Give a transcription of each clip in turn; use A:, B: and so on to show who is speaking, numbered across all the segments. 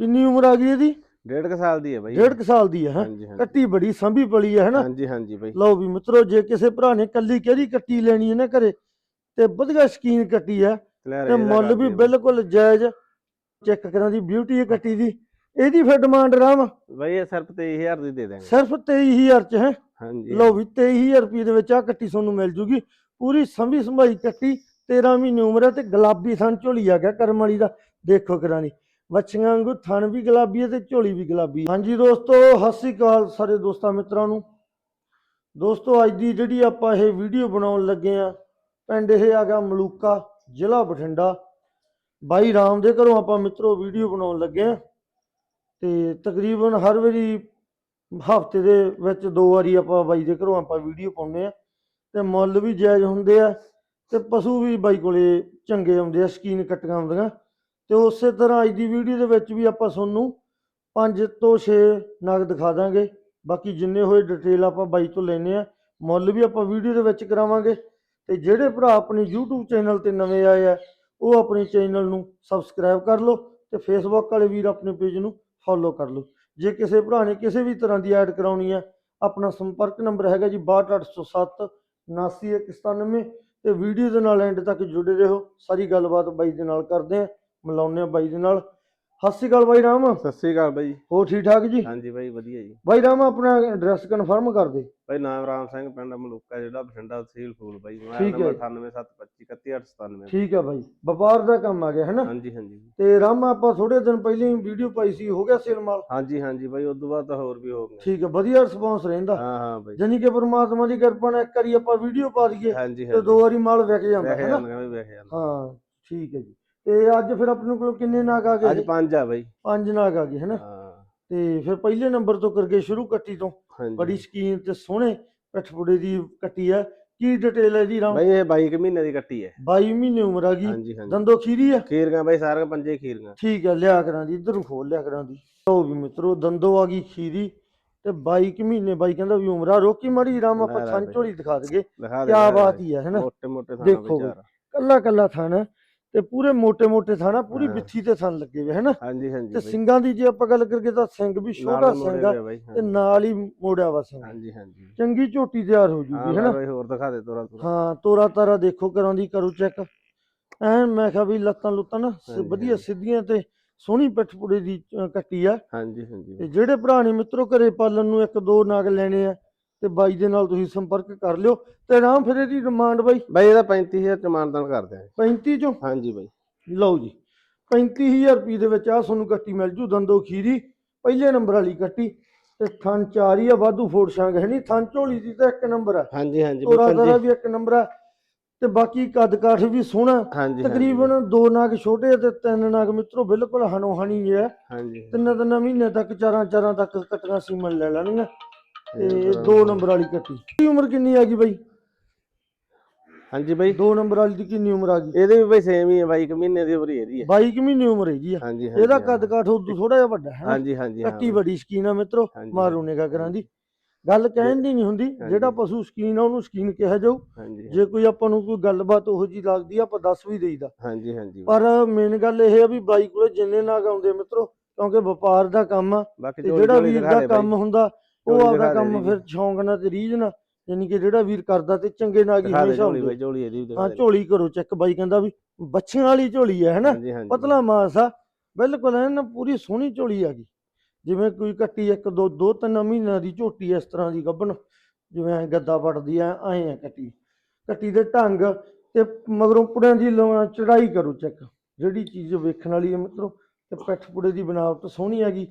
A: ਕਿੰਨੀ ਉਮਰ ਆ ਗਈ ਇਹਦੀ?
B: ਡੇਢ ਕੁ ਸਾਲ ਦੀ ਹੈ ਬਾਈ।
A: ਡੇਢ ਕੁ ਸਾਲ ਦੀ ਹੈ ਹੈਂ?
B: ਹਾਂਜੀ ਹਾਂਜੀ।
A: ਕੱਟੀ ਬੜੀ ਸੰਭੀ ਪਲੀ ਹੈ ਹਨਾ?
B: ਹਾਂਜੀ ਹਾਂਜੀ ਬਾਈ।
A: ਲਓ ਵੀ ਮਿੱਤਰੋ ਜੇ ਕਿਸੇ ਭਰਾ ਨੇ ਕੱਲੀ ਕਿਹੜੀ ਕੱਟੀ ਲੈਣੀ ਹੈ ਨਾ ਘਰੇ ਤੇ ਵਧੀਆ ਸ਼ਕੀਨ ਕੱਟੀ ਹੈ। ਤੇ ਮੁੱਲ ਵੀ ਬਿਲਕੁਲ ਜਾਇਜ਼ ਚੈੱਕ ਕਰਾਂ ਦੀ ਬਿਊਟੀ ਹੈ ਕੱਟੀ ਦੀ। ਇਹਦੀ ਫਿਰ ਡਿਮਾਂਡ ਰਾਮ?
B: ਬਾਈ ਇਹ ਸਿਰਫ 23000 ਦੀ ਦੇ ਦਾਂਗੇ
A: ਸਿਰਫ 23000 ਚ ਹੈ?
B: ਹਾਂਜੀ।
A: ਲਓ ਵੀ 23000 ਰੁਪਏ ਦੇ ਵਿੱਚ ਆ ਕੱਟੀ ਤੁਹਾਨੂੰ ਮਿਲ ਜੂਗੀ। ਪੂਰੀ ਸੰਭੀ ਸੰਭਾਈ ਕੱਟੀ 13 ਮਹੀਨੇ ਉਮਰ ਹੈ ਤੇ ਗੁਲਾਬੀ ਥਣ ਝੋਲੀ ਆ ਗਿਆ ਕਰਮ ਵਾਲੀ ਦਾ। ਦੇਖੋ ਕਰਾਨੀ ਵੱਛੀਆਂ ਵਾਂਗੂ ਥਣ ਵੀ ਗੁਲਾਬੀ ਹੈ ਤੇ ਝੋਲੀ ਵੀ ਗੁਲਾਬੀ ਹੈ। ਹਾਂਜੀ ਦੋਸਤੋ, ਸਤਿ ਸ੍ਰੀ ਅਕਾਲ ਸਾਰੇ ਦੋਸਤਾਂ ਮਿੱਤਰਾਂ ਨੂੰ। ਦੋਸਤੋ, ਅੱਜ ਦੀ ਜਿਹੜੀ ਆਪਾਂ ਇਹ ਵੀਡੀਓ ਬਣਾਉਣ ਲੱਗੇ ਆ ਪਿੰਡ ਇਹ ਆ ਗਿਆ ਮਲੂਕਾ, ਜ਼ਿਲ੍ਹਾ ਬਠਿੰਡਾ। ਬਾਈ ਰਾਮ ਦੇ ਘਰੋਂ ਆਪਾਂ ਮਿੱਤਰੋ ਵੀਡੀਓ ਬਣਾਉਣ ਲੱਗੇ ਆ ਤੇ ਤਕਰੀਬਨ ਹਰ ਵਾਰੀ ਹਫ਼ਤੇ ਦੇ ਵਿੱਚ ਦੋ ਵਾਰੀ ਆਪਾਂ ਬਾਈ ਦੇ ਘਰੋਂ ਆਪਾਂ ਵੀਡੀਓ ਪਾਉਂਦੇ ਆ ਤੇ ਮੁੱਲ ਵੀ ਜਾਇਜ਼ ਹੁੰਦੇ ਆ ਤੇ ਪਸ਼ੂ ਵੀ ਬਾਈ ਕੋਲੇ ਚੰਗੇ ਆਉਂਦੇ ਆ, ਸਕੀਨ ਕੱਟੀਆਂ ਹੁੰਦੀਆਂ। ਤੇ ਉਸੇ ਤਰ੍ਹਾਂ ਅੱਜ ਦੀ ਵੀਡੀਓ ਦੇ ਵਿੱਚ ਵੀ ਆਪਾਂ ਤੁਹਾਨੂੰ 5 ਤੋਂ 6 ਨਗ ਦਿਖਾ ਦਾਂਗੇ। ਬਾਕੀ ਜਿੰਨੇ ਹੋਏ ਡਿਟੇਲ ਆਪਾਂ ਬਾਈ ਤੋਂ ਲੈਨੇ ਆ। ਮੁੱਲ ਵੀ ਆਪਾਂ ਵੀਡੀਓ ਦੇ ਵਿੱਚ ਕਰਾਵਾਂਗੇ। ਤੇ ਜਿਹੜੇ ਭਰਾ ਆਪਣੇ YouTube ਚੈਨਲ ਤੇ ਨਵੇਂ ਆਏ ਆ, ਉਹ ਆਪਣੇ ਚੈਨਲ ਨੂੰ ਸਬਸਕ੍ਰਾਈਬ ਕਰ ਲਓ ਤੇ Facebook ਵਾਲੇ ਵੀਰ ਆਪਣੇ ਪੇਜ ਨੂੰ ਫੋਲੋ ਕਰ ਲਓ। ਜੇ ਕਿਸੇ ਭਰਾ ਨੇ ਕਿਸੇ ਵੀ ਤਰ੍ਹਾਂ ਦੀ ਐਡ ਕਰਾਉਣੀ ਹੈ ਆਪਣਾ ਸੰਪਰਕ ਨੰਬਰ ਹੈਗਾ ਜੀ 62807 79197 ਤੇ ਵੀਡੀਓ ਦੇ ਨਾਲ ਐਂਡ ਤੱਕ ਜੁੜੇ ਰਹੋ। ਸਾਰੀ ਗੱਲਬਾਤ ਬਾਈ ਦੇ ਨਾਲ ਕਰਦੇ ਆ। ਮਿਲਾਉਂਦੇ ਆ ਬਾਈ ਦੇ ਨਾਲ। ਸਤਿ ਸ਼੍ਰੀ ਅਕਾਲ ਬਾਈ ਰਾਮ।
B: ਸਤਿ ਸ੍ਰੀ ਅਕਾਲ ਬਾਈ।
A: ਹੋ ਠੀਕ ਠਾਕ ਜੀ?
B: ਹਾਂਜੀ ਬਾਈ ਵਧੀਆ ਜੀ।
A: ਬਾਈ ਰਾਮ ਆਪਣਾ ਐਡਰੈਸ ਕਨਫਰਮ ਕਰ ਦੇ।
B: ਬਾਈ ਨਾਮ ਰਾਮ ਸਿੰਘ ਪਿੰਡ ਮਲੂਕਾ ਜਿਹੜਾ ਬਠਿੰਡਾ ਤਹਿਸੀਲ ਫੂਲ ਬਾਈ
A: ਠੀਕ ਹੈ।
B: ਨੰਬਰ 9872531897
A: ਠੀਕ ਹੈ ਬਾਈ। ਵਪਾਰ ਦਾ ਕੰਮ ਆ ਗਿਆ ਹੈ ਨਾ?
B: ਹਾਂਜੀ ਹਾਂਜੀ।
A: ਤੇ ਰਾਮ ਆਪਾਂ ਥੋੜੇ ਦਿਨ ਪਹਿਲਾਂ ਹੀ ਵੀਡੀਓ ਪਾਈ ਸੀ ਹੋ ਗਿਆ ਸੇਲ ਮਾਲ?
B: ਹਾਂਜੀ ਹਾਂਜੀ ਬਾਈ ਉਸ ਤੋਂ ਬਾਅਦ ਤਾਂ ਹੋਰ ਵੀ ਹੋ ਗਏ
A: ਠੀਕ ਹੈ ਵਧੀਆ ਰਿਸਪੌਂਸ ਰਹਿੰਦਾ।
B: ਹਾਂ ਹਾਂ ਬਾਈ।
A: ਜਾਨੀ ਕਿ ਪ੍ਰਮਾਤਮਾ ਦੀ ਕਿਰਪਾ ਨਾਲ ਇੱਕ ਵਾਰੀ ਆਪਾਂ ਵੀਡੀਓ ਪਾ ਦਈਏ
B: ਹਾਂਜੀ
A: ਤੇ
B: ਹਾਂਜੀ।
A: ਦੋ ਵਾਰੀ ਮਾਲ ਵਿਕ ਜਾਂਦਾ
B: ਵੇਖ
A: ਹੈ ਨਾ?
B: ਜਾਂਦੇ ਬਾਈ ਵੇਖ ਜਾਂਦੇ।
A: ਹਾਂ ਠੀਕ ਹੈ ਜੀ। ਤੇ ਅੱਜ ਫਿਰ ਆਪਣੇ ਕੋਲ ਕਿੰਨੇ ਨਾਗ ਆ ਗਏ
B: ਅੱਜ
A: ਜੀ?
B: ਪੰਜ ਆ ਬਾਈ।
A: ਪੰਜ ਨਾਗ ਆ ਗਏ ਹੈ ਨਾ?
B: ਹਾਂ।
A: ਤੇ ਫਿਰ ਪਹਿਲੇ ਨੰਬਰ ਤੋਂ ਕਰਕੇ ਸ਼ੁਰੂ ਕੱਟੀ ਤੋਂ।
B: ਹਾਂਜੀ।
A: ਬੜੀ ਸਕੀਨ ਤੇ ਸੋਹਣੇ ਪਠਪੁੜੇ ਦੀ ਕੱਟੀ ਆ। ਕੀ ਡਿਟੇਲ ਹੈ ਜੀ ਰਾਮ?
B: ਬਾਈ ਇਹ 22 ਕੁ ਮਹੀਨੇ ਦੀ ਕੱਟੀ ਹੈ।
A: 22 ਮਹੀਨੇ ਉਮਰ ਆ ਗਈ।
B: ਹਾਂਜੀ ਹਾਂਜੀ।
A: ਦੰਦੋ ਖੀਰੀ ਆ?
B: ਖੀਰਗਾ ਬਾਈ ਸਾਰੀਆਂ ਪੰਜੇ ਖੀਰਗਾ
A: ਠੀਕ ਹੈ ਲਿਆ ਕਰਾਂ ਦੀ ਇਧਰ ਨੂੰ ਖੋਲ ਲਿਆ ਕਰਾਂ ਦੀ ਲਓ ਵੀ ਮਿੱਤਰੋ ਦੰਦੋ ਆ ਗਈ ਖੀਰੀ ਤੇ 22 ਕੁ ਮਹੀਨੇ ਬਾਈ ਕਹਿੰਦਾ ਵੀ ਉਮਰ ਆ। ਰੋਕੀ ਮੜੀ ਰਾਮ ਆਪਾਂ
B: ਲੈ ਲੈ
A: ਥਣ
B: ਬਈ।
A: ਝੋਲੀ ਦਿਖਾ ਦਈਏ।
B: ਦਿਖਾ
A: ਕੀ ਬਾਤ ਹੀ ਹੈ ਹੈ ਨਾ?
B: ਮੋਟੇ ਮੋਟੇ ਥਾਣਾ
A: ਦੇਖੋ ਬਈ।
B: ਵਿਚਾਰ
A: ਕੱਲਾ ਕੱਲਾ ਥਣ। ਹੈ ਤੇ ਪੂਰੇ ਮੋਟੇ ਮੋਟੇ ਥਾਣਾ ਪੂਰੀ ਵਿੱਥੀ ਤੇ ਥਣ ਲੱਗੇ ਹੋਏ ਹੈਨਾ?
B: ਹਾਂਜੀ ਹਾਂਜੀ
A: ਤੇ ਸਿੰਘਾਂ ਦੀ ਜੇ ਆਪਾਂ ਗੱਲ ਕਰੀਏ ਤਾਂ ਸਿੰਘ ਵੀ ਛੋਟਾ ਸਿੰਘ ਤੇ ਨਾਲ ਹੀ ਮੋੜਿਆ ਵਾ ਸਿੰਘ।
B: ਹਾਂਜੀ ਹਾਂਜੀ।
A: ਚੰਗੀ ਝੋਟੀ ਤਿਆਰ ਹੋ ਜੂਗੀ ਹੈਨਾ?
B: ਹਾਂ ਹੋਰ ਦਿਖਾ ਦੇ ਤੋਰਾ ਤੋਰਾ।
A: ਹਾਂ ਤੋਰਾ ਤਾਰਾ ਦੇਖੋ ਕਰਾਉਂਦੀ ਕਰੋ ਚੈੱਕ। ਐ ਮੈਂ ਕਿਹਾ ਵੀ ਲੱਤਾਂ ਲੁੱਤਾਂ ਨਾ ਵਧੀਆ ਸਿੱਧੀਆਂ ਤੇ ਸੋਹਣੀ ਪਿੱਠਪੁੜੇ ਦੀ ਕੱਟੀ ਆ।
B: ਹਾਂਜੀ ਹਾਂਜੀ।
A: ਤੇ ਜਿਹੜੇ ਭਰਾ ਨੇ ਮਿੱਤਰੋ ਘਰੇ ਪਾਲਣ ਨੂੰ ਇੱਕ ਦੋ ਨਾਗ ਲੈਣੇ ਆ ਤੇ ਬਾਈ ਦੇ ਨਾਲ ਤੁਸੀਂ ਸੰਪਰਕ ਕਰ ਲਿਓ ਤੇ ਰਾਮ ਫਿਰ ਇਹਦੀ ਡਿਮਾਂਡ ਬਾਈ।
B: ਬਾਈ ਇਹਦਾ 35000 ਚ ਮਾਨਦਾਨ ਕਰਦੇ ਆ
A: 35 ਚੋਂ?
B: ਹਾਂਜੀ ਬਾਈ।
A: ਲਓ ਜੀ 35000 ਰੁਪਏ ਦੇ ਵਿੱਚ ਆ ਤੁਹਾਨੂੰ ਕੱਟੀ ਮਿਲ ਜੂ ਦੰਦੋ ਖੀਰੀ ਪਹਿਲੇ ਨੰਬਰ ਵਾਲੀ ਕੱਟੀ ਤੇ ਥਣ ਚਾਰ ਆ ਵਾਧੂ ਫੋੜ ਛਾਂਗ ਹੈ ਨਹੀਂ ਥਣ ਝੋਲੀ ਦੀ ਤਾਂ ਇੱਕ ਨੰਬਰ ਆ।
B: ਹਾਂਜੀ ਹਾਂਜੀ
A: ਤੋਰਾ
B: ਪੰਜੇ
A: ਵੀ ਇੱਕ ਨੰਬਰ ਆ ਤੇ ਬਾਕੀ ਕੱਦ ਕਾਠ ਵੀ ਸੋਹਣਾ ਤਕਰੀਬਨ ਦੋ ਨਾਗ ਛੋਟੇ ਤੇ ਤਿੰਨ ਨਾਗ ਮਿੱਤਰੋ ਬਿਲਕੁਲ ਹਨੋ ਹਣੀ ਹੈ
B: ਹਾਂਜੀ
A: ਤਿੰਨ ਤਿੰਨ ਮਹੀਨੇ ਤੱਕ ਚਾਰਾਂ ਚਾਰਾਂ ਤੱਕ ਕੱਟੀਆਂ ਸੀਮਨ ਲੈ ਲੈਣਗੀਆਂ ਤੇ
B: ਇਹ
A: ਦੋ ਨੰਬਰ ਵਾਲੀ ਕੱਟੀ। ਇਹਦੀ ਉਮਰ ਕਿੰਨੀ ਆ ਗਈ ਬਾਈ?
B: ਹਾਂਜੀ ਬਾਈ।
A: ਦੋ ਨੰਬਰ ਵਾਲੀ ਦੀ ਕਿੰਨੀ ਉਮਰ ਆ ਗਈ?
B: ਇਹਦੇ ਵੀ ਬਾਈ ਸੇਮ ਹੀ ਹੈ ਬਾਈ ਇੱਕ ਮਹੀਨੇ ਦੀ ਉਮਰ ਹੀ ਇਹਦੀ ਹੈ
A: 22 ਕੁ ਮਹੀਨੇ ਉਮਰ ਹੈ ਜੀ ਆ।
B: ਹਾਂਜੀ ਹਾਂਜੀ
A: ਇਹਦਾ। ਕੱਦ ਕਾਠ ਉਦੋਂ ਥੋੜਾ ਜਿਹਾ ਵੱਡਾ ਹੈ।
B: ਹਾਂਜੀ ਹਾਂਜੀ
A: ਕੱਟੀ। ਬੜੀ ਸ਼ਕੀਨ ਆ ਮਿੱਤਰੋ ਮਾਰੂ ਨਿਗਾ ਕਰਾਂ ਦੀ। ਗੱਲ ਕਹਿਣ ਦੀ ਨਹੀਂ ਹੁੰਦੀ ਜਿਹੜਾ ਪਸ਼ੂ ਸ਼ਕੀਨ ਆ ਉਹਨੂੰ ਸ਼ਕੀਨ ਕਿਹਾ ਜਾਊ। ਜੇ ਕੋਈ ਆਪਾਂ ਨੂੰ ਕੋਈ ਗੱਲਬਾਤ ਉਹੋ ਜੀ ਲੱਗਦੀ ਆ ਆਪਾਂ ਦੱਸ ਵੀ ਦੇਈਦਾ।
B: ਹਾਂਜੀ ਹਾਂਜੀ।
A: ਪਰ ਮੇਨ ਗੱਲ ਇਹ ਆ ਵੀ ਬਾਈ ਕੋਲੇ ਜਿੰਨੇ ਨਾਗ ਆਉਂਦੇ ਮਿੱਤਰੋ ਕਿਉਂਕਿ ਵਪਾਰ ਦਾ ਕੰਮ ਆ ਤੇ ਜਿਹੜਾ ਵੀਰ ਦਾ। ਕੰਮ ਹੁੰਦਾ ਉਹ ਆਪਦਾ ਕੰਮ। ਫਿਰ ਸ਼ੌਂਕ ਨਾਲ ਤੇ ਰੀਝ ਨਾਲ ਯਾਨੀ ਕਿ ਜਿਹੜਾ ਵੀਰ ਕਰਦਾ ਤੇ ਚੰਗੇ ਨਾਗ ਹੀ ਹਮੇਸ਼ਾ
B: ਝੋਲੀ ਬਾਈ ਝੋਲੀ ਇਹਦੀ ਵੀ
A: ਹਾਂ ਝੋਲੀ ਕਰੋ ਚੈੱਕ ਬਾਈ ਕਹਿੰਦਾ ਵੀ ਬੱਚਿਆਂ ਵਾਲੀ ਝੋਲੀ ਹੈ ਹੈਨਾ? ਪਤਲਾ ਮਾਸ ਆ। ਬਿਲਕੁਲ ਐਨ ਨਾ ਪੂਰੀ ਸੋਹਣੀ ਝੋਲੀ ਆ ਗਈ। ਜਿਵੇਂ ਕੋਈ ਕੱਟੀ ਇੱਕ ਦੋ ਦੋ ਤਿੰਨ ਮਹੀਨਿਆਂ ਦੀ ਝੋਟੀ ਇਸ ਤਰ੍ਹਾਂ ਦੀ ਗੱਭਣ ਜਿਵੇਂ ਐਂ ਗੱਦਾ ਪੜਦੀ ਐ ਐਂ ਆ ਕੱਟੀ। ਕੱਟੀ ਦੇ ਢੰਗ ਤੇ ਮਗਰੋਂ ਪੁੜਿਆਂ ਦੀ ਚੜਾਈ ਕਰੋ ਚੈੱਕ ਜਿਹੜੀ ਚੀਜ਼ ਵੇਖਣ ਵਾਲੀ ਹੈ ਮਿੱਤਰੋ ਤੇ ਪਿੱਠ ਪੁੜੇ ਦੀ ਬਣਾਵਟ ਸੋਹਣੀ ਹੈਗੀ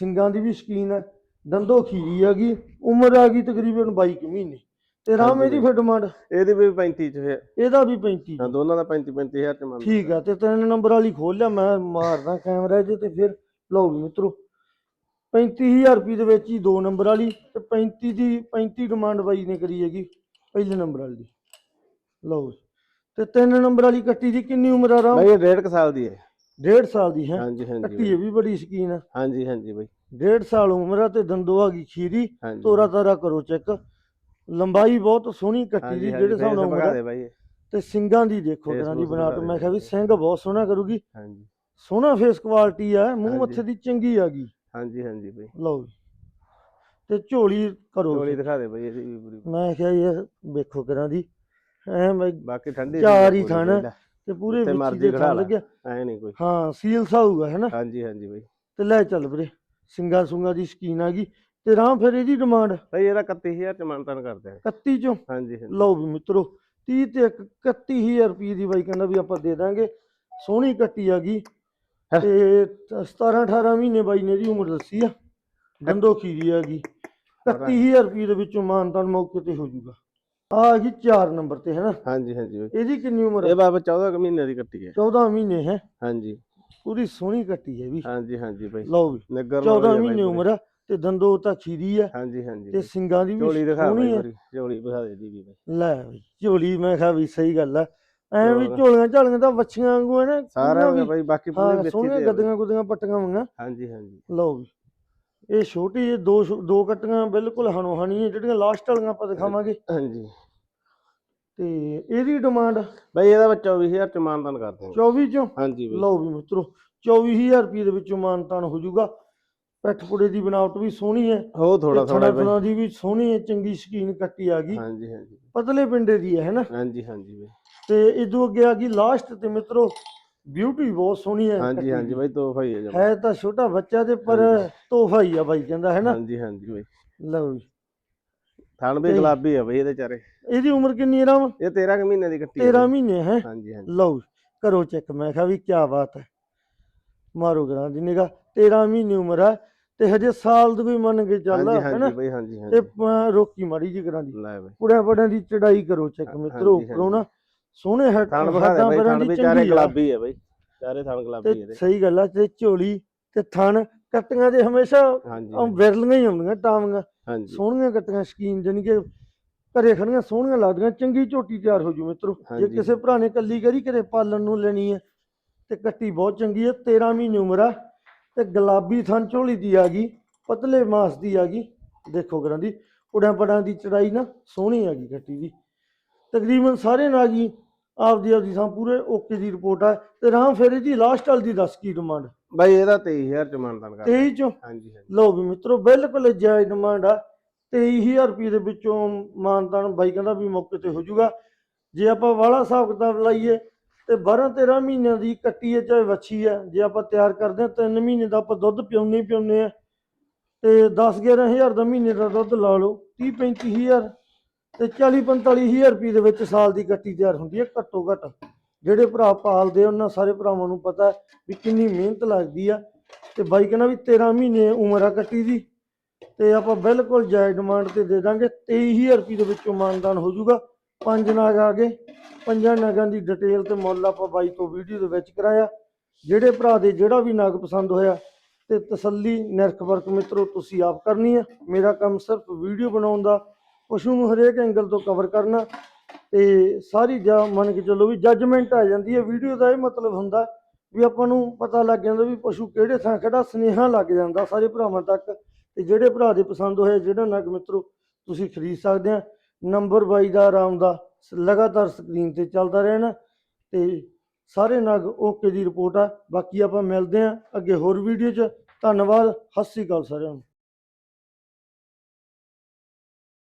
A: ਸਿੰਗਾਂ ਦੀ ਵੀ ਸ਼ਕੀਨ ਹੈ ਦੰਦੋ ਖੀਰੀ ਹੈਗੀ ਉਮਰ ਆ ਗਈ ਤਕਰੀਬਨ 22 ਕੁ ਮਹੀਨੇ। ਤੇ ਰਾਮ ਇਹਦੀ ਫਿਰ ਡਿਮਾਂਡ
B: ਇਹਦੀ ਵੀ 35 ਚ ਹੈ
A: ਇਹਦਾ ਵੀ 35
B: ਹਾਂ ਦੋਨਾਂ ਦਾ 35 35000 ਚ ਮੰਨ
A: ਠੀਕ ਆ ਤੇ ਤਿੰਨ ਨੰਬਰ ਵਾਲੀ ਖੋਲ ਲਿਆ ਮੈਂ ਮਾਰਦਾ ਕੈਮਰਾ 'ਚ ਤੇ ਫਿਰ। ਲਓ ਵੀ ਮਿੱਤਰੋ 35000 ਰੁਪਏ ਦੇ ਵਿੱਚ ਹੀ ਦੋ ਨੰਬਰ ਵਾਲੀ ਤੇ 35 ਦੀ 35 ਡਿਮਾਂਡ ਬਾਈ ਨੇ ਕਰੀ ਹੈਗੀ ਪਹਿਲੇ ਨੰਬਰ ਵਾਲੀ ਦੀ। ਲਓ ਜੀ। ਤੇ ਤਿੰਨ ਨੰਬਰ ਵਾਲੀ ਕੱਟੀ ਦੀ ਕਿੰਨੀ ਉਮਰ ਆ ਰਾਮ?
B: ਬਾਈ ਇਹ ਡੇਢ ਕੁ ਸਾਲ ਦੀ ਹੈ।
A: ਡੇਢ ਸਾਲ ਦੀ ਹੈ?
B: ਹਾਂਜੀ ਹਾਂਜੀ
A: ਕੱਟੀ। ਇਹ ਵੀ ਬੜੀ ਸ਼ਕੀਨ ਆ।
B: ਹਾਂਜੀ ਹਾਂਜੀ ਬਾਈ।
A: ਡੇਢ ਸਾਲ ਉਮਰ ਆ ਤੇ ਦੰਦੋ ਆ ਗਈ ਖੀਰੀ।
B: ਹਾਂਜੀ।
A: ਤੋਰਾ ਤਾਰਾ ਕਰੋ ਚੈੱਕ। ਲੰਬਾਈ ਬਹੁਤ ਸੋਹਣੀ ਕੱਟੀ ਦੀ ਨਾਲ
B: ਫੇਸ
A: ਉਮਰ ਆ।
B: ਦੇ ਬਾਈ
A: ਤੇ ਸਿੰਗਾਂ ਦੀ ਦੇਖੋ ਕਰਾਂ ਦੀ
B: ਫੂਸ
A: ਬਣਾਵਟ
B: ਦਿਖਾ
A: ਮੈਂ। ਕਿਹਾ ਵੀ ਸਿੰਘ ਬਹੁਤ ਸੋਹਣਾ ਕਰੂਗੀ।
B: ਹਾਂਜੀ।
A: ਸੋਹਣਾ ਫੇਸ ਕੁਆਲਿਟੀ ਆ ਮੂੰਹ
B: ਹਾਂਜੀ।
A: ਮੱਥੇ ਦੀ ਚੰਗੀ ਆ ਗਈ।
B: ਹਾਂਜੀ ਹਾਂਜੀ ਬਈ।
A: ਲਓ ਜੀ। ਤੇ ਝੋਲੀ ਕਰੋ
B: ਝੋਲੀ
A: ਜੀ।
B: ਦਿਖਾ ਦੇ ਬਈ ਇਹਦੀ ਵੀ ਪੂਰੀ।
A: ਮੈਂ ਕਿਹਾ ਯਾਰ ਵੇਖੋ ਕਰਾਂ ਦੀ। ਐ ਮੈਂ
B: ਬਾਕੀ ਠੰਡੀ
A: ਚਾਰ ਹੀ ਥਣ। ਤੇ ਪੂਰੇ
B: ਜਿੱਥੇ
A: ਵਿੱਚ
B: ਮਰਜ਼ੀ
A: ਦੇ
B: ਖੜਾ
A: ਥਾਂ
B: ਲਾ।
A: ਲੱਗਿਆ।
B: ਐ ਨਹੀਂ ਕੋਈ।
A: ਹਾਂ ਸੀਲ ਸਾਊਗਾ ਹੈ ਨਾ?
B: ਹਾਂਜੀ ਹਾਂਜੀ ਬਈ।
A: ਤੇ ਲੈ ਚੱਲ ਵੀਰੇ। ਸਿੰਗਾ ਸੁੰਗਾ ਦੀ ਸਕੀਨ ਆ ਗਈ ਤੇ ਰਾਹ ਫਿਰ ਇਹਦੀ ਡਿਮਾਂਡ
B: ਬਈ ਇਹਦਾ 31000 ਚ ਮਾਨਤਨ ਕਰਦੇ ਆ।
A: 31 ਚੋਂ?
B: ਹਾਂਜੀ ਹਾਂਜੀ।
A: ਲਓ ਵੀ ਮਿੱਤਰੋ 30 ਤੇ ਇੱਕ 31000 ਰੁਪਏ ਦੀ ਬਾਈ ਕਹਿੰਦਾ ਵੀ ਆਪਾਂ ਦੇ ਦਾਂਗੇ। ਸੋਹਣੀ ਕੱਟੀ ਆ ਗਈ।
B: ਹੈਂ।
A: ਤੇ 17 18 ਮਹੀਨੇ ਬਾਈ ਨੇ ਇਹਦੀ ਉਮਰ ਦੱਸੀ ਆ। ਦੰਦੋ ਖੀਰੀ ਆ ਗਈ। 31000 ਰੁਪਏ ਦੇ ਵਿੱਚੋਂ ਮਾਨਤਾਨ ਮੌਕੇ ਤੇ ਹੋ ਜਾਊਗਾ ਆ ਗਈ 4 ਨੰਬਰ ਤੇ ਹੈ ਨਾ?
B: ਹਾਂਜੀ ਹਾਂਜੀ। ਬਈ
A: ਇਹਦੀ ਕਿੰਨੀ ਉਮਰ ਹੈ
B: ਇਹ ਬਾਬਾ 14 ਕੁ ਮਹੀਨੇ ਦੀ ਕੱਟੀ ਹੈ
A: 14 ਮਹੀਨੇ ਹੈ?
B: ਹਾਂਜੀ।
A: ਪੂਰੀ ਸੋਹਣੀ ਕੱਟੀ ਹੈ ਵੀ।
B: ਹਾਂਜੀ ਹਾਂਜੀ ਬਈ।
A: ਲਓ ਵੀ
B: ਨਗਰ ਨਾਲ
A: 14
B: ਹੋਈ ਆ
A: ਮਹੀਨੇ ਉਮਰ ਆ ਤੇ ਦੰਦੋ ਤਾਂ ਖੀਰੀ ਆ
B: ਹਾਂਜੀ ਹਾਂਜੀ
A: ਤੇ। ਸਿੰਗਾਂ ਦੀ ਵੀ ਸੋਹਣੀ ਆ।
B: ਝੋਲੀ ਦਿਖਾ ਦੇ ਦੀ ਵੀ ਬਈ।
A: ਲੈ ਬਈ ਝੋਲੀ ਮੈਂ ਕਿਹਾ ਵੀ ਸਹੀ ਗੱਲ ਆ। ਐ ਵੀ। ਝੋਲੀਆਂ ਝਾਲੀਆਂ ਤਾਂ ਵੱਛੀਆਂ ਵਾਂਗੂ ਹੈ ਨਾ
B: ਸਾਰਾ ਬਈ ਬਾਕੀ ਪੂਰੀ ਵਿੱਚੀ
A: ਸੋਹਣੀਆਂ। ਗੱਦੀਆਂ ਗੁੱਦੀਆਂ ਪੱਟੀਆਂ ਵਾਂਗਾਂ
B: ਹਾਂਜੀ ਹਾਂਜੀ।
A: ਲਓ ਵੀ ਇਹ ਛੋਟੀ ਇਹ ਦੋ ਦੋ ਕੱਟੀਆਂ ਬਿਲਕੁਲ ਹਣੋ ਹਣੀ ਜਿਹੜੀਆਂ ਲਾਸਟ ਵਾਲੀਆਂ ਆਪਾਂ ਦਿਖਾਵਾਂਗੇ।
B: ਹਾਂਜੀ।
A: ਤੇ ਇਹਦੀ ਡਿਮਾਂਡ
B: ਬਈ ਇਹਦਾ ਬੱਚਾ 24000 ਚ ਮਾਨਤਨ ਕਰਦੇ ਆ
A: 24 ਚੋਂ?
B: ਹਾਂਜੀ ਬਈ।
A: ਲਓ ਵੀ ਮਿੱਤਰੋ 24000 ਰੁਪਏ ਦੇ ਵਿੱਚੋਂ ਮਾਨਤਾਨ ਹੋ ਜਾਊਗਾ। ਪੈਠ ਪੁੜੇ ਦੀ ਬਣਾਵਟ ਵੀ ਸੋਹਣੀ ਹੈ।
B: ਹੋ ਥੋੜਾ ਥੋੜਾ ਬਈ।
A: ਦੀ ਵੀ ਸੋਹਣੀ ਹੈ ਚੰਗੀ ਸ਼ਕੀਨ ਕੱਟੀ ਆ ਗਈ।
B: ਹਾਂਜੀ ਹਾਂਜੀ।
A: ਪਤਲੇ ਪਿੰਡੇ ਦੀ ਹੈ ਹੈਨਾ?
B: ਹਾਂਜੀ ਹਾਂਜੀ ਬਈ।
A: ਤੇ ਇਦੋਂ ਅੱਗੇ ਆ ਗਈ ਲਾਸਟ ਤੇ ਮਿੱਤਰੋ ਬਿਊਟੀ ਬਹੁਤ ਸੋਹਣੀ ਹੈ
B: ਹਾਂਜੀ ਹਾਂਜੀ। ਬਈ ਤੋਹਫਾ ਹੀ ਹੈ ਜਮਾ।
A: ਹੈ ਤਾਂ ਛੋਟਾ ਬੱਚਾ ਤੇ ਪਰ। ਤੋਹਫਾ ਹੀ ਆ ਬਾਈ ਕਹਿੰਦਾ ਹੈ ਨਾ?
B: ਹਾਂਜੀ ਹਾਂਜੀ ਬਈ।
A: ਲਓ ਜੀ
B: ਥਣ ਵੀ ਗੁਲਾਬੀ ਆ ਬਈ ਇਹਦੇ ਚਾਰੇ।
A: ਇਹਦੀ ਉਮਰ ਕਿੰਨੀ ਹੈ ਰਾਮ?
B: ਇਹ 13 ਕੁ ਮਹੀਨੇ ਦੀ ਕੱਟੀ
A: 13 ਮਹੀਨੇ ਹੈ?
B: ਹਾਂਜੀ ਹਾਂਜੀ।
A: ਲਓ ਕਰੋ ਚੈੱਕ। ਮੈਂ ਕਿਹਾ ਵੀ ਕੀ ਬਾਤ ਹੈ। ਮਾਰੋ ਗਰਾਂ ਦੀ ਨਿਗਾ 13 ਮਹੀਨੇ ਉਮਰ ਹੈ ਤੇ ਹਜੇ ਸਾਲ ਦੀ ਕੋਈ ਮੰਨ ਕੇ ਚੱਲ ਹੈ ਨਾ
B: ਹਾਂਜੀ ਬਈ ਹਾਂਜੀ
A: ਤੇ
B: ਹਾਂਜੀ
A: ਰੋਕੀ ਮਾੜੀ ਜੀ ਕਰਾਂ ਦੀ। ਕੁੜਿਆਂ ਪੜਿਆਂ ਦੀ ਚੜਾਈ ਕਰੋ ਚੈੱਕ
B: ਹਾਂ-
A: ਮਿੱਤਰੋ ਉੱਪਰੋਂ ਨਾ ਸੋਹਣੇ
B: ਥਣ ਵਿਖਾ ਦੇ ਚਾਰੇ ਗੁਲਾਬੀ ਹੈ ਬਈ। ਚਾਰੇ ਥਣ ਗੁਲਾਬੀ ਇਹਦੇ।
A: ਸਹੀ ਗੱਲ ਆ ਤੇ ਝੋਲੀ ਤੇ ਥਣ ਕੱਟੀਆਂ ਦੇ ਹਮੇਸ਼ਾ ਵਿਰਲੀਆਂ ਹੀ ਆਉਂਦੀਆਂ ਟਾਵੀਆਂ।
B: ਹਾਂਜੀ।
A: ਸੋਹਣੀਆਂ ਕੱਟੀਆਂ ਸ਼ਕੀਨ ਜਾਨੀ ਕਿ ਘਰੇ ਖੜੀਆਂ ਸੋਹਣੀਆਂ ਲੱਗਦੀਆਂ ਚੰਗੀ ਝੋਟੀ ਤਿਆਰ ਹੋ ਜੂ ਮਿੱਤਰੋ। ਜੇ। ਕਿਸੇ ਭਰਾ ਨੇ ਕੱਲੀ ਕਰੀ ਘਰੇ ਪਾਲਣ ਨੂੰ ਲੈਣੀ ਹੈ ਤੇ ਕੱਟੀ ਬਹੁਤ ਚੰਗੀ ਹੈ। 13 ਮਹੀਨੇ ਉਮਰ ਆ ਤੇ ਗੁਲਾਬੀ ਥਣ ਝੋਲੀ ਦੀ ਆ ਗਈ ਪਤਲੇ ਮਾਸ ਦੀ ਆ ਗਈ। ਦੇਖੋ ਕਰਾਂ ਦੀ ਉੜਾਂ ਪੜਾਂ ਦੀ ਚੜਾਈ ਨਾ ਸੋਹਣੀ ਆ ਗਈ ਕੱਟੀ ਦੀ। ਤਕਰੀਬਨ ਸਾਰੇ ਨਾਗ ਹੀ ਆਪਦੀ ਆਪਦੀ ਥਾਂ ਪੂਰੇ ਓਕੇ ਦੀ ਰਿਪੋਰਟ ਆ। ਤੇ ਰਾਮ ਫੇਰੇ ਦੀ ਲਾਸਟ ਵਾਲ ਦੀ ਦੱਸ ਕੀ ਡਿਮਾਂਡ
B: ਬਈ ਇਹਦਾ 23000 ਚ ਮਾਨਤਨ ਕਰਦੇ।
A: 23 ਚੋਂ?
B: ਹਾਂਜੀ ਹਾਂਜੀ।
A: ਲਓ ਵੀ ਮਿੱਤਰੋ ਬਿਲਕੁਲ ਜਾਇਜ਼ ਡਿਮਾਂਡ ਆ। 23000 ਰੁਪਏ ਦੇ ਵਿੱਚੋਂ ਮਾਨਤਾਨ ਬਾਈ ਕਹਿੰਦਾ ਵੀ ਮੌਕੇ ਤੇ ਹੋ ਜਾਊਗਾ। ਜੇ ਆਪਾਂ ਵਾਲਾ ਹਿਸਾਬ ਕਿਤਾਬ ਲਾਈਏ ਤੇ 12 13 ਮਹੀਨਿਆਂ ਦੀ ਕੱਟੀ ਹੈ ਚਾਹੇ ਵੱਛੀ ਹੈ। ਜੇ ਆਪਾਂ ਤਿਆਰ ਕਰਦੇ ਹਾਂ 3 ਮਹੀਨੇ ਦਾ ਆਪਾਂ ਦੁੱਧ ਪਿਉਨੇ ਹੀ ਪਿਉਨੇ ਆ। ਤੇ 10 11000 ਦਾ ਮਹੀਨੇ ਦਾ ਦੁੱਧ ਲਾ ਲਓ 30 35000 ਤੇ 40 45000 ਰੁਪਏ ਦੇ ਵਿੱਚ ਸਾਲ ਦੀ ਕੱਟੀ ਤਿਆਰ ਹੁੰਦੀ ਹੈ ਘੱਟੋ ਘੱਟ। ਜਿਹੜੇ ਭਰਾ ਪਾਲਦੇ ਉਹਨਾਂ ਸਾਰੇ ਭਰਾਵਾਂ ਨੂੰ ਪਤਾ ਵੀ ਕਿੰਨੀ ਮਿਹਨਤ ਲੱਗਦੀ ਆ। ਤੇ ਬਾਈ ਕਹਿੰਦਾ ਵੀ 13 ਮਹੀਨੇ ਉਮਰ ਆ ਕੱਟੀ ਦੀ। ਤੇ ਆਪਾਂ ਬਿਲਕੁਲ ਜਾਇਜ਼ ਡਿਮਾਂਡ ਤੇ ਦੇ ਦਾਂਗੇ। 23000 ਰੁਪਏ ਦੇ ਵਿੱਚੋਂ ਮਾਨਦਾਨ ਹੋ ਜਾਊਗਾ। ਪੰਜ ਨਾਗ ਆ ਗਏ। ਪੰਜਾਂ ਨਾਗਾਂ ਦੀ ਡਿਟੇਲ ਤੇ ਮੁੱਲ ਆਪਾਂ ਬਾਈ ਤੋਂ ਵੀਡੀਓ ਦੇ ਵਿੱਚ ਕਰਾਇਆ। ਜਿਹੜੇ ਭਰਾ ਦੇ ਜਿਹੜਾ ਵੀ ਨਾਗ ਪਸੰਦ ਹੋਇਆ ਤੇ ਤਸੱਲੀ ਨਿਰਖ ਵਰਕ ਮਿੱਤਰੋ, ਤੁਸੀਂ ਆਪ ਕਰਨੀ ਹੈ ਮੇਰਾ ਕੰਮ ਸਿਰਫ ਵੀਡੀਓ ਬਣਾਉਣ ਦਾ, ਪਸ਼ੂ ਨੂੰ ਹਰੇਕ ਐਂਗਲ ਤੋਂ ਕਵਰ ਕਰਨਾ। ਤੇ ਸਾਰੀ ਜਾ ਮੰਨ ਕੇ ਚੱਲੋ ਵੀ ਜੱਜਮੈਂਟ ਆ ਜਾਂਦੀ ਹੈ। ਵੀਡੀਓ ਦਾ ਇਹ ਮਤਲਬ ਹੁੰਦਾ ਵੀ ਆਪਾਂ ਨੂੰ ਪਤਾ ਲੱਗ ਜਾਂਦਾ ਵੀ ਪਸ਼ੂ ਕਿਹੜੇ ਥਾਂ ਕਿਹੜਾ ਸੁਨੇਹਾ ਲੱਗ ਜਾਂਦਾ ਸਾਰੇ ਭਰਾਵਾਂ ਤੱਕ ਤੇ ਜਿਹੜੇ ਭਰਾ ਦੇ ਪਸੰਦ ਹੋਏ ਜਿਹੜਾ ਨਗ ਮਿੱਤਰੋ, ਤੁਸੀਂ ਖਰੀਦ ਸਕਦੇ ਆ। ਨੰਬਰ 22 ਦਾ ਆਰਾਮ ਦਾ ਸ- ਲਗਾਤਾਰ ਸਕਰੀਨ ਤੇ ਚੱਲਦਾ ਰਹਿਣਾ ਤੇ ਸਾਰੇ ਨਗ ਓਕੇ ਦੀ ਰਿਪੋਰਟ ਆ। ਬਾਕੀ ਆਪਾਂ ਮਿਲਦੇ ਆ ਅੱਗੇ ਹੋਰ ਵੀਡੀਓ 'ਚ। ਧੰਨਵਾਦ, ਸਤਿ ਸ੍ਰੀ ਅਕਾਲ ਸਾਰਿਆਂ ਨੂੰ।